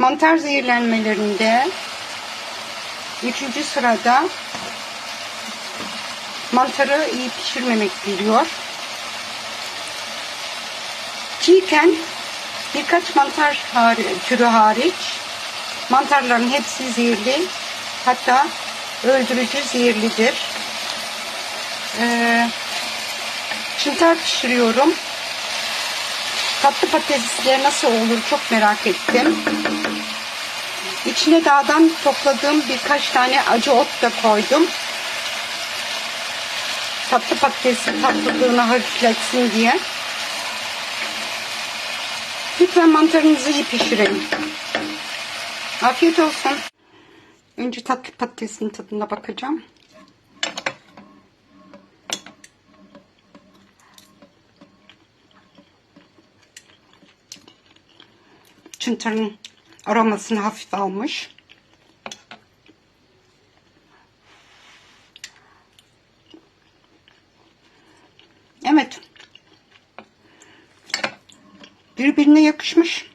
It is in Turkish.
Mantar zehirlenmelerinde üçüncü sırada mantarı iyi pişirmemek geliyor. Çiğken birkaç mantar hari- türü hariç mantarların hepsi zehirli hatta öldürücü zehirlidir. Ee, çıntar pişiriyorum. Tatlı patatesler nasıl olur çok merak ettim. İçine dağdan topladığım birkaç tane acı ot da koydum. Tatlı patatesin tatlılığını hafifletsin diye. Lütfen mantarınızı iyi pişirin. Afiyet olsun. Önce tatlı patatesin tadına bakacağım. Çıntarın aromasını hafif almış. Evet. Birbirine yakışmış.